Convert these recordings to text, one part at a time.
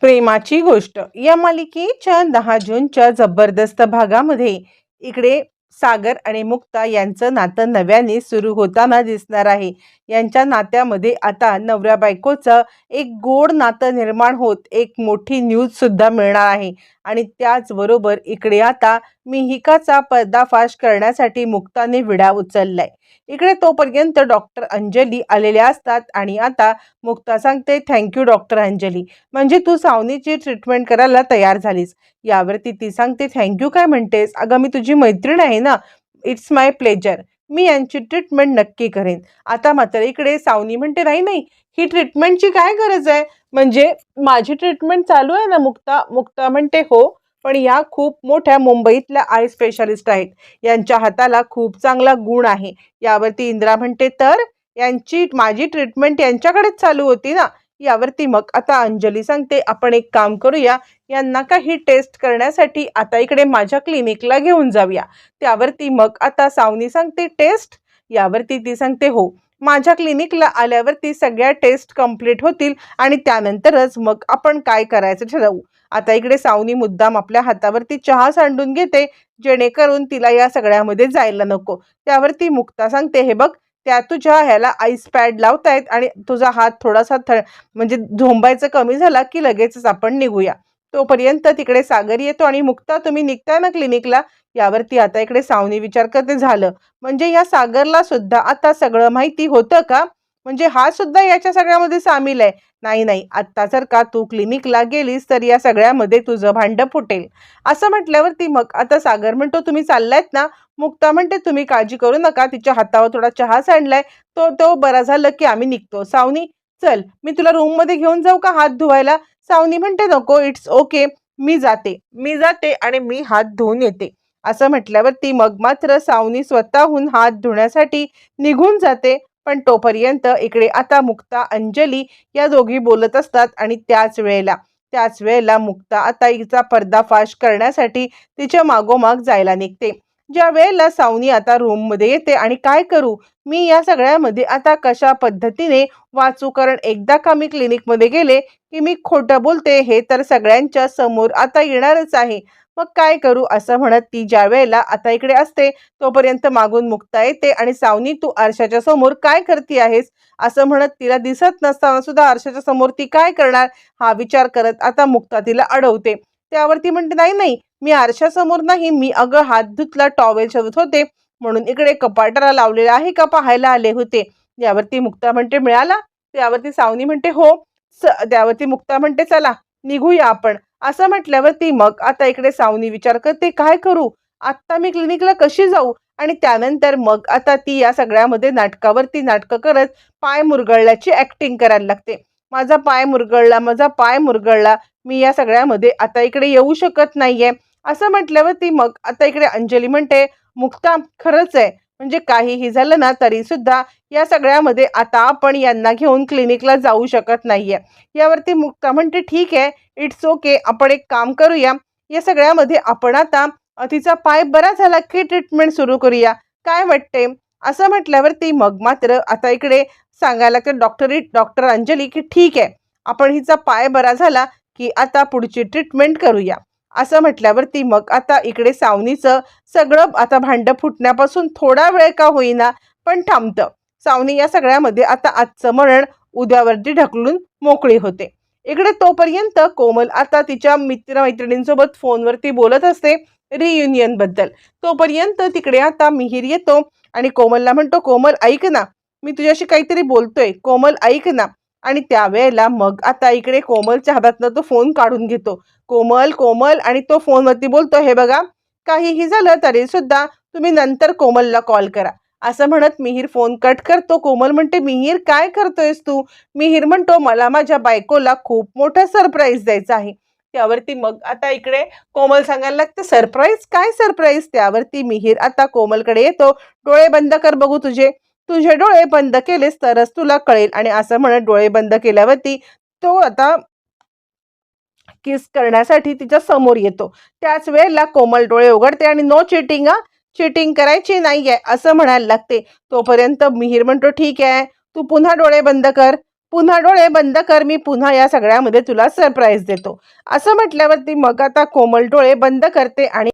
प्रेमाची गोष्ट. या मालिकेच्या दहा जूनच्या जबरदस्त भागामध्ये इकडे सागर आणि मुक्ता यांचं नातं नव्याने सुरू होताना दिसणार आहे. यांच्या नात्यामध्ये आता नवऱ्या बायकोचं एक गोड नातं निर्माण होत एक मोठी न्यूज सुद्धा मिळणार आहे. आणि त्याचबरोबर इकडे आता मिहिकाचा पर्दाफाश करण्यासाठी मुक्ताने विडा उचललाय. इकडे तोपर्यंत डॉक्टर अंजली आलेल्या असतात आणि आता मुक्ता सांगते थँक्यू डॉक्टर अंजली. म्हणजे तू सावनीची ट्रीटमेंट करायला तयार झालीस. यावरती ती सांगते थँक्यू काय म्हणतेस? अगं मी तुझी मैत्रीण आहे ना. इट्स माय प्लेजर मी यांची ट्रीटमेंट नक्की करेन. आता मात्र इकडे सावनी म्हणते नाही नाही. ही ट्रीटमेंटची काय गरज आहे? म्हणजे माझी ट्रीटमेंट चालू आहे ना मुक्ता. मुक्ता म्हणते हो पण या खूप मोठ्या मुंबईतल्या आय स्पेशालिस्ट आहेत. यांच्या हाताला खूप चांगला गुण आहे. यावरती इंदिरा म्हणते तर यांची माझी ट्रीटमेंट यांच्याकडेच चालू होती ना? यावरती मग आता अंजली सांगते आपण एक काम करूया. यांना काही टेस्ट करण्यासाठी आता इकडे माझ्या क्लिनिकला घेऊन जाऊया. त्यावरती मग आता सावनी सांगते टेस्ट यावरती ती सांगते हो. माझ्या क्लिनिकला आल्यावरती सगळ्या टेस्ट कंप्लीट होतील आणि त्यानंतरच मग आपण काय करायचं ठरवू? आता इकडे सावनी मुद्दाम आपल्या हातावरती चहा सांडून घेते जेणेकरून तिला या सगळ्यामध्ये जायला नको. त्यावर ती मुक्ता सांगते हे बघ त्या तुझ्या ह्याला आईस पॅड लावतायत आणि तुझा हात थोडासा थ म्हणजे झोंबायचं कमी झाला की लगेचच आपण निघूया. तोपर्यंत तिकडे सागर येतो आणि मुक्ता तुम्ही निघताय ना क्लिनिकला यावरती आता इकडे सावनी विचार करते झालं. म्हणजे या सागरला सुद्धा आता सगळं माहिती होतं का? म्हणजे हा सुद्धा याच्या सगळ्यामध्ये सामील आहे. नाही नाही आत्ता जर का तू क्लिनिकला गेलीस तर या सगळ्यामध्ये तुझं भांडं फुटेल. असं म्हटल्यावरती मग आता सागर म्हणतो तुम्ही चाललायत ना? मुक्ता म्हणते तुम्ही काळजी करू नका तिच्या हातावर थोडा चहा सांडलाय. तो तो बरा झालं की आम्ही निघतो. सावनी चल मी तुला रूममध्ये घेऊन जाऊ का हात धुवायला? सावनी म्हणते नको इट्स ओके मी जाते. मी जाते आणि मी हात धुवून येते. असं म्हटल्यावरती मग मात्र सावनी स्वतःहून हात धुण्यासाठी निघून जाते. पण तोपर्यंत इकडे आता मुक्ता अंजली या दोघी बोलत असतात आणि त्याच वेळेला त्याच वेळेला मुक्ता आता हिचा पर्दाफाश करण्यासाठी तिच्या मागोमाग जायला निघते. ज्या वेळेला सावनी आता रूममध्ये येते आणि काय करू? मी या सगळ्यामध्ये आता कशा पद्धतीने वाचू? कारण एकदा का मी क्लिनिकमध्ये गेले की मी खोटं बोलते हे तर सगळ्यांच्या समोर आता येणारच आहे. मग काय करू? असं म्हणत ती ज्या वेळेला आता इकडे असते तोपर्यंत मागून मुक्ता येते आणि सावनी तू आरशाच्या समोर काय करते आहेस? असं म्हणत तिला दिसत नसताना सुद्धा आरशाच्या समोर ती काय करणार? हा विचार करत आता मुक्ता तिला अडवते. त्यावरती म्हणते नाही नाही मी आरशासमोर नाही मी अगं हात धुतला टॉवेल शोधत होते म्हणून इकडे कपाटाला लावलेला आहे का पाहायला आले होते? यावरती मुक्ता म्हणते मिळाला? त्यावरती सावनी म्हणते हो. स त्यावरती मुक्ता म्हणते चला निघूया आपण. असं म्हटल्यावर ती मग आता इकडे सावनी विचार करते काय करू? आत्ता मी क्लिनिकला कशी जाऊ? आणि त्यानंतर मग आता ती या सगळ्यामध्ये नाटकावरती नाटकं करत पाय मुरगळल्याची ॲक्टिंग करायला लागते. माझा पाय मुरगळला माझा पाय मुरगळला मी या सगळ्यामध्ये आता इकडे येऊ शकत नाहीये. असं म्हटल्यावर ती मग आता इकडे अंजली म्हणते मुक्ता खरंच आहे. म्हणजे काहीही झालं ना तरी सुद्धा या सगळ्यामध्ये आता आपण यांना घेऊन क्लिनिकला जाऊ शकत नाहीये. यावरती मुक्ता म्हणते ठीक आहे. इट्स ओके आपण एक काम करूया. या सगळ्यामध्ये आपण आता तिचा पाय बरा झाला की ट्रीटमेंट सुरू करूया. काय वाटते असं म्हटल्यावरती मग मात्र आता इकडे सांगायला लागतं डॉक्टर डॉक्टर अंजली की ठीक आहे. आपण हिचा पाय बरा झाला की आता पुढची ट्रीटमेंट करूया. असं म्हटल्यावरती मग आता इकडे सावनीचं सगळं आता भांडं फुटण्यापासून थोडा वेळ का होईना पण थांबतं. सावनी या सगळ्यामध्ये आता आजचं मरण उद्यावरती ढकलून मोकळी होते. इकडे तोपर्यंत कोमल आता तिच्या मित्रमैत्रिणींसोबत फोनवरती बोलत असते रियुनियनबद्दल. तोपर्यंत तिकडे आता मिहीर येतो आणि कोमलला म्हणतो कोमल ऐक ना मी तुझ्याशी काहीतरी बोलतोय. कोमल ऐक ना. आणि त्यावेळेला मग आता इकडे कोमलच्या हातातनं तो फोन काढून घेतो. कोमल कोमल आणि तो फोनवरती बोलतो हे बघा काहीही झालं तरी सुद्धा तुम्ही नंतर कोमलला कॉल करा. असं म्हणत मिहीर फोन कट करतो. कोमल म्हणते मिहीर काय करतोयस तू? मिहीर म्हणतो मला माझ्या बायकोला खूप मोठं सरप्राईज द्यायचं आहे. त्यावरती मग आता इकडे कोमल सांगायला लागते सरप्राईज काय सरप्राईज त्यावरती मिहीर आता कोमलकडे येतो. डोळे बंद कर बघू तुझे. तुझे डोळे बंद केलेस तरच तुला कळेल. आणि असं म्हणत डोळे बंद केल्यावरती तो आता किस करण्यासाठी तिच्या समोर येतो. त्याच वेळेला कोमल डोळे उघडते आणि नो चिटिंग हा? चिटिंग करायची नाहीये असं म्हणायला लागते. तोपर्यंत मिहीर म्हणतो ठीक आहे तू पुन्हा डोळे बंद कर. पुन्हा डोळे बंद कर मी पुन्हा या सगळ्यामध्ये तुला सरप्राईज देतो. असं म्हटल्यावरती मग आता कोमल डोळे बंद करते आणि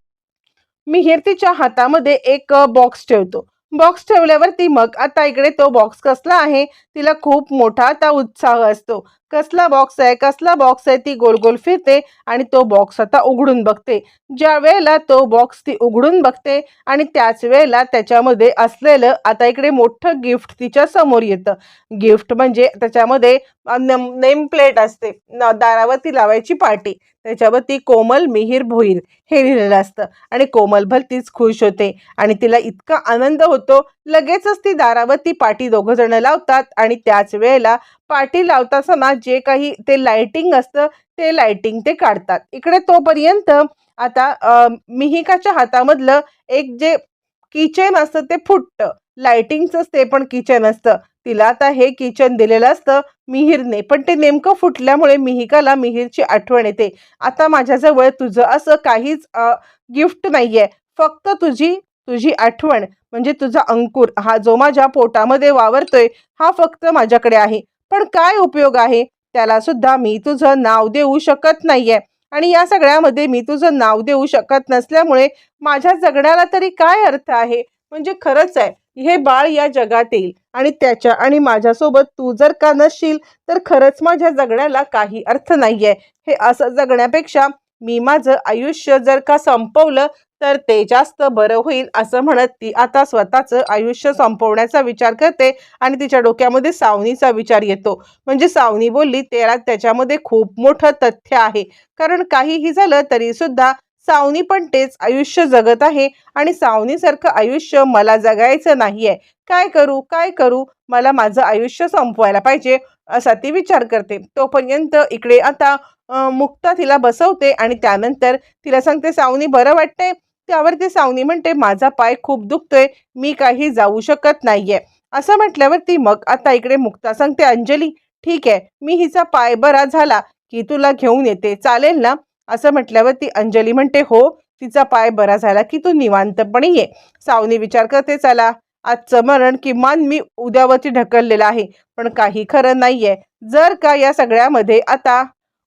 मिहीर तिच्या हातामध्ये एक बॉक्स ठेवतो. बॉक्स ठेवल्यावरती मग आता इकडे तो बॉक्स कसला आहे? तिला खूप मोठा आता उत्साह असतो. कसला बॉक्स आहे कसला बॉक्स आहे ती गोल गोल फिरते आणि तो बॉक्स आता उघडून बघते. ज्या वेळेला तो बॉक्स ती उघडून बघते आणि त्याच वेळेला त्याच्यामध्ये असलेलं आता इकडे मोठं गिफ्ट तिच्या समोर येतं. गिफ्ट म्हणजे त्याच्यामध्ये नेम प्लेट असते. न- दारावरती लावायची पार्टी. त्याच्यावरती कोमल मिहीर भोईर हे लिहिलेलं असतं. आणि कोमल भलतीच खुश होते आणि तिला इतका आनंद होतो. लगेचच ती दारावरती पाटी दोघं जण लावतात आणि त्याच वेळेला पाटी लावताना जे काही ते लाइटिंग असतं ते लाइटिंग ते काढतात. इकडे तोपर्यंत आता मिहिकाच्या हातामधलं एक जे किचन असतं ते फुटतं. लाइटिंगचंच ते पण किचन असतं. तिला आता हे किचन दिलेलं असतं मिहीरने. पण ते नेमकं फुटल्यामुळे मिहिकाला मिहीरची आठवण येते. आता माझ्याजवळ तुझं असं काहीच गिफ्ट नाहीये. फक्त तुझी तुझी आठवण म्हणजे तुझा अंकुर हा जो माझ्या पोटामध्ये वावरतोय हा फक्त माझ्याकडे आहे. पण काय उपयोग आहे? त्याला सुद्धा मी तुझं नाव देऊ शकत नाहीये. आणि या सगळ्यामध्ये मी तुझं नाव देऊ शकत नसल्यामुळे माझ्या जगण्याला तरी काय अर्थ आहे? म्हणजे खरंच आहे हे बाळ या जगात येईल. आणि त्याच्या आणि माझ्यासोबत तू जर का नसशील तर खरंच माझ्या जगण्याला काही अर्थ नाहीये. हे असं जगण्यापेक्षा मी माझं आयुष्य जर का संपवलं तर ते जास्त बरं होईल असं म्हणत ती आता स्वतःचं आयुष्य संपवण्याचा विचार करते आणि तिच्या डोक्यामध्ये सावनीचा विचार येतो. म्हणजे सावनी बोलली तेरा त्याच्यामध्ये खूप मोठं तथ्य आहे. कारण काहीही झालं तरी सुद्धा सावनी पण तेच आयुष्य जगत आहे आणि सावनीसारखं आयुष्य मला जगायचं नाहीये. काय करू काय करू? मला माझं आयुष्य संपवायला पाहिजे असा ती विचार करते. तोपर्यंत इकडे आता मुक्ता तिला बसवते आणि त्यानंतर तिला सांगते सावनी बरं वाटतंय? त्यावरती सावनी म्हणते माझा पाय खूप दुखतोय मी काही जाऊ शकत नाहीये. असं म्हटल्यावरती मग आता इकडे मुक्ता सांगते अंजली ठीक आहे मी हिचा पाय बरा झाला की तुला घेऊन येते चालेल ना? असं म्हटल्यावरती अंजली म्हणते हो तिचा पाय बरा झाला की तू निवांतपणे ये. सावनी विचार करते चला आजचं मरण किमान मी उद्यावरती ढकललेलं आहे पण काही खरं नाहीये. जर का या सगळ्यामध्ये आता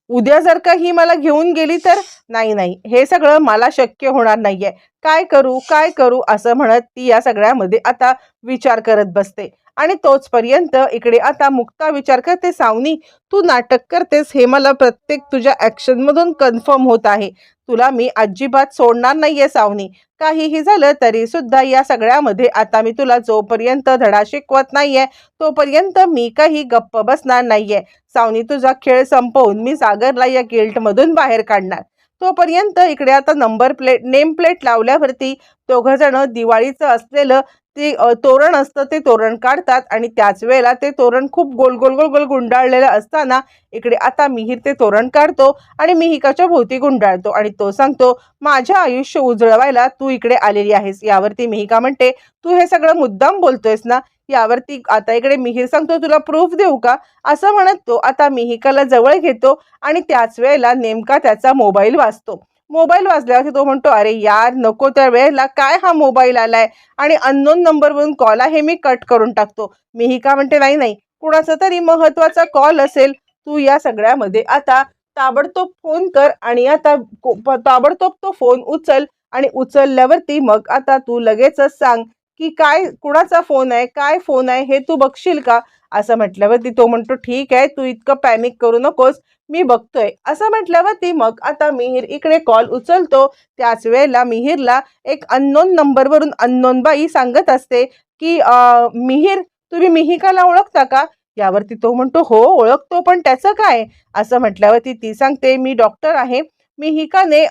उद्या जर का ही मला घेऊन गेली तर? नाही नाही. हे सगळं मला शक्य होणार नाहीये. काय करू? काय करू? असं म्हणत ती या सगळ्यामध्ये आता विचार करत बसते. आणि तोचपर्यंत इकडे आता मुक्ता विचार करते सावनी तू नाटक करतेस हे मला प्रत्येक तुझ्या ॲक्शनमधून कन्फर्म होत आहे. तुला मी अजिबात सोडणार नाहीये सावनी. काहीही झालं तरी सुद्धा या सगळ्यामध्ये आता मी तुला जोपर्यंत धडा शिकवत नाहीये तोपर्यंत मी काही गप्प बसणार नाहीये. सावनी तुझा खेळ संपवून मी सागरला या गिल्टमधून बाहेर काढणार. तोपर्यंत इकडे आता नंबर प्लेट नेम प्लेट लावल्यावरती दोघंजणं दिवाळीचं असलेलं ते तोरण असतं ते तोरण काढतात आणि त्याच वेळेला ते तोरण खूप गोल गोल गोल गोल गुंडाळलेलं असताना इकडे आता मिहीर ते तोरण काढतो आणि मिहिकाच्या भोवती गुंडाळतो आणि तो सांगतो माझ्या आयुष्य उजळवायला तू इकडे आलेली आहेस. यावरती मिहिका म्हणते तू हे सगळं मुद्दाम बोलतोयस ना? यावरती आता इकडे मिहीर सांगतो तुला प्रूफ देऊ का? असं म्हणत तो आता मिहिकाला जवळ घेतो आणि त्याच वेळेला नेमका त्याचा मोबाईल वाचतो. मोबाईल वाजल्यावरती तो म्हणतो अरे यार नको त्या वेळेला काय हा मोबाईल आलाय? आणि अननोन नंबरवरून कॉल आहे मी कट करून टाकतो. मीही का म्हणते नाही नाही कुणाचा तरी महत्त्वाचा कॉल असेल तू या सगळ्यामध्ये आता ताबडतोब फोन कर आणि आता को- प- ताबडतोब तो फोन उचल आणि उचलल्यावरती मग आता तू लगेचच सांग की काय कुणाचा फोन आहे काय फोन आहे हे तू बघशील का? असं म्हटल्यावरती तो म्हणतो ठीक आहे तू इतकं पॅनिक करू नकोस मी बघतोय. असं म्हटल्यावरती मग आता मिहीर इकडे कॉल उचलतो. त्याच वेळेला मिहीरला एक अननोन नंबरवरून अननोन बाई सांगत असते की मिहिर मिहीर तुम्ही मिहिकाला ओळखता का? यावरती तो म्हणतो हो ओळखतो पण त्याचं काय? असं म्हटल्यावरती ती सांगते मी डॉक्टर आहे. मिहिकाने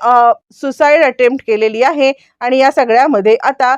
सुसाईड अटेम्प्ट केलेली आहे आणि या सगळ्यामध्ये आता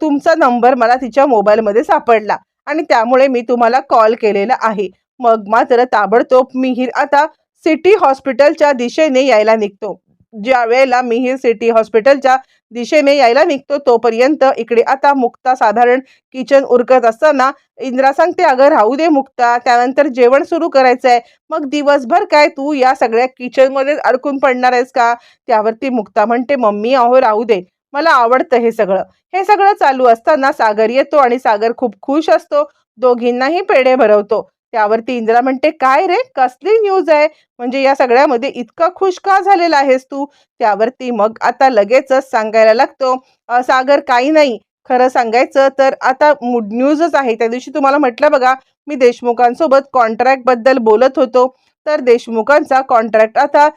तुमचा नंबर मला तिच्या मोबाईलमध्ये सापडला. आणि त्यामुळे मी तुम्हाला कॉल केलेला आहे. मग मात्र ताबडतोब मिहीर आता सिटी हॉस्पिटलच्या दिशेने यायला निघतो. ज्या वेळेला मिहीर सिटी हॉस्पिटलच्या दिशेने यायला निघतो तोपर्यंत इकडे आता मुक्ता साधारण किचन उरकत असताना इंद्रा सांगते अगं राहू दे मुक्ता त्यानंतर जेवण सुरू करायचं आहे मग दिवसभर काय तू या सगळ्या किचनमध्ये अडकून पडणार आहेस का? त्यावरती मुक्ता म्हणते मम्मी अहो राहू दे. मला आवडतं हे सगळं. हे सगळं चालू असताना सागर येतो आणि सागर खूप खुश असतो. दोघींनाही पेढे भरवतो. त्यावरती इंदिरा म्हणते काय रे? कसली न्यूज आहे? म्हणजे या सगळ्यामध्ये इतका खुश का झालेला आहेस तू? त्यावरती मग आता लगेचच सांगायला लागतो सागर काही नाही. खरं सांगायचं तर आता मूड न्यूजच आहे. त्या दिवशी तुम्हाला म्हटलं बघा मी देशमुखांसोबत कॉन्ट्रॅक्टबद्दल बोलत होतो. तर देशमुखांचा कॉन्ट्रॅक्ट आता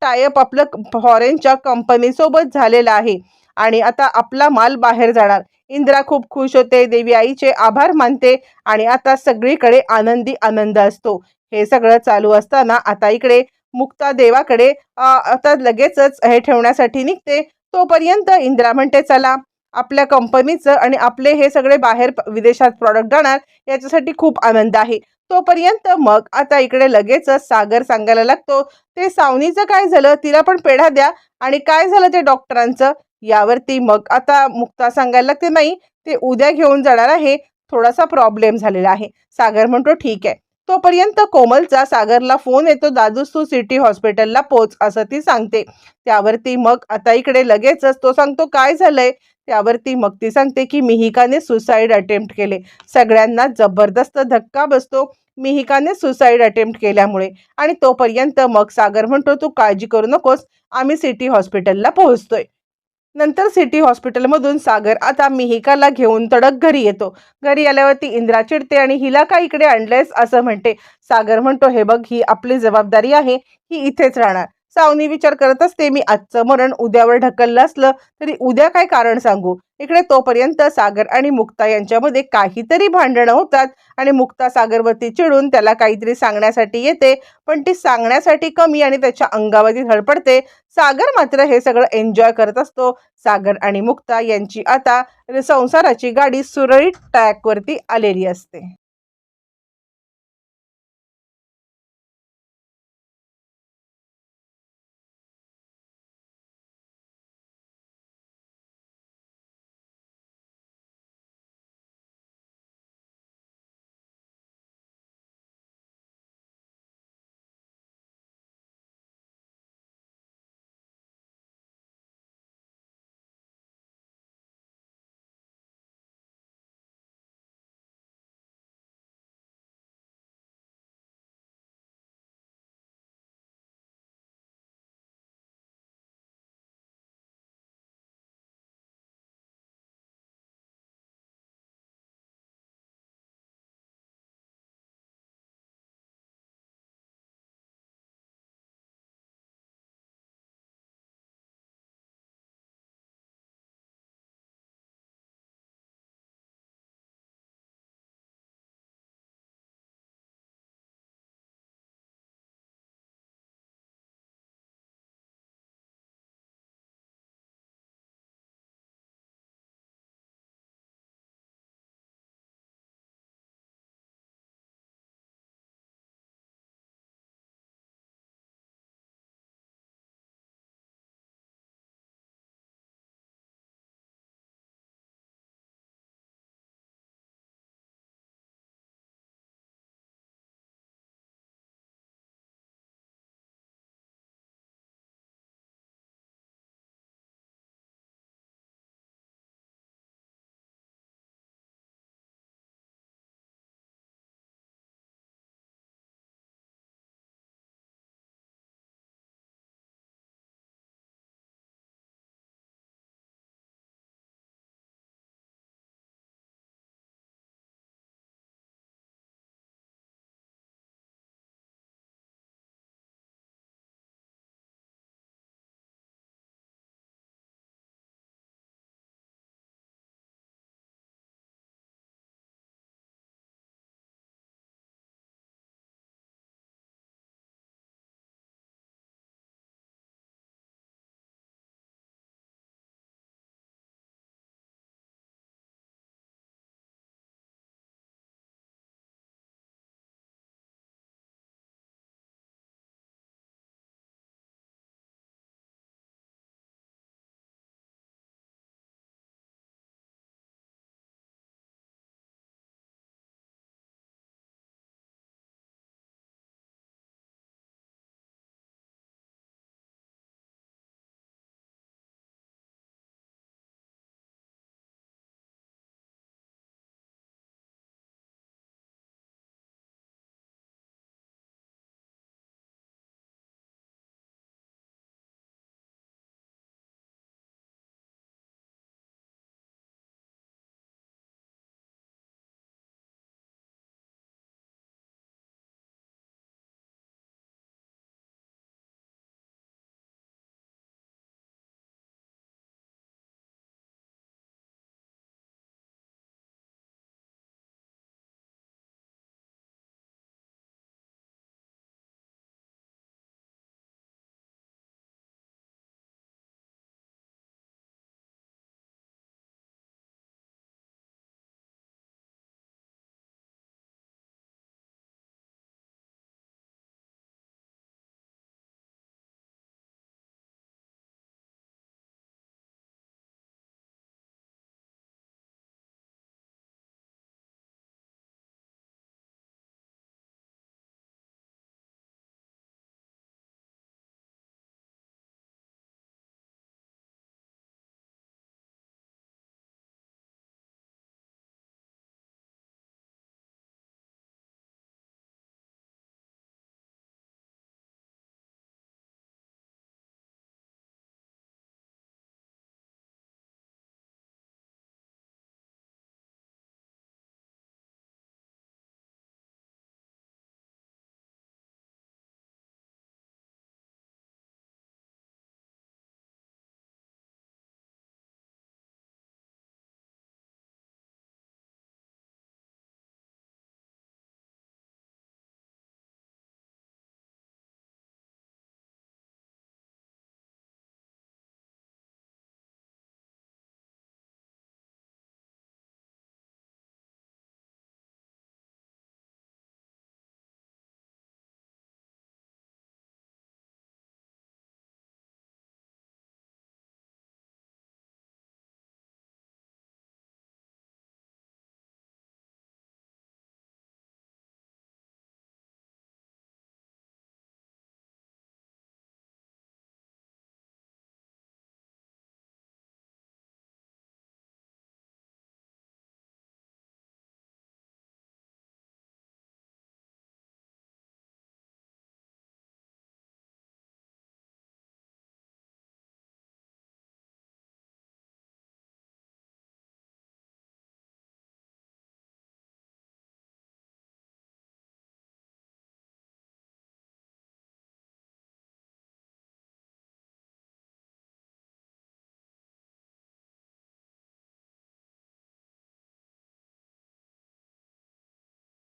टायअप आपलं फॉरेनच्या कंपनीसोबत झालेला आहे. आणि आता आपला माल बाहेर जाणार. इंद्रा खूप खुश होते देवी आईचे आभार मानते आणि आता सगळीकडे आनंदी आनंद असतो. हे सगळं चालू असताना आता इकडे मुक्ता देवाकडे आता लगेचच हे ठेवण्यासाठी निघते. तोपर्यंत इंद्रा म्हणते चला आपल्या कंपनीचं आणि आपले हे सगळे बाहेर विदेशात प्रॉडक्ट जाणार याच्यासाठी खूप आनंद आहे. तोपर्यंत मग आता इकडे लगेचच सागर सांगायला लागतो ते सावनीचं काय झालं? तिला पण पेढा द्या. आणि काय झालं ते डॉक्टरांचं यावरती मग आता मुक्ता सांगायला लागते नाही ते उद्या घेऊन जाणार आहे. थोडासा प्रॉब्लेम झालेला आहे. सागर म्हणतो ठीक आहे. तोपर्यंत कोमलचा सागरला फोन येतो दादूस तू सिटी हॉस्पिटलला पोच असं ती सांगते. त्यावरती मग आता इकडे लगेचच तो सांगतो काय झालंय? त्यावरती मग ती सांगते की मिहिकाने सुसाईड अटेम्प्ट केले. सगळ्यांना जबरदस्त धक्का बसतो मिहिकाने सुसाईड अटेम्प्ट केल्यामुळे. आणि तोपर्यंत मग सागर म्हणतो तू काळजी करू नकोस. आम्ही सिटी हॉस्पिटलला पोहोचतोय. नंतर सिटी हॉस्पिटलमधून सागर आता मिहिकाला घेऊन तडक घरी येतो. घरी आल्यावरती इंद्रा चिडते आणि हिला का इकडे आणलंयस? असं म्हणते. सागर म्हणतो हे बघ ही आपली जबाबदारी आहे. ही इथेच राहणार. सावनी विचार करत असते मी आजचं मरण उद्यावर ढकललं असलं तरी उद्या काय कारण सांगू? इकडे तोपर्यंत सागर आणि मुक्ता यांच्यामध्ये काहीतरी भांडणं होतात आणि मुक्ता सागरवरती चिडून त्याला काहीतरी सांगण्यासाठी येते. पण ती सांगण्यासाठी कमी आणि त्याच्या अंगावरती धडपडते. सागर मात्र हे सगळं एन्जॉय करत असतो. सागर आणि मुक्ता यांची आता संसाराची गाडी सुरळीत ट्रॅकवरती आलेली असते.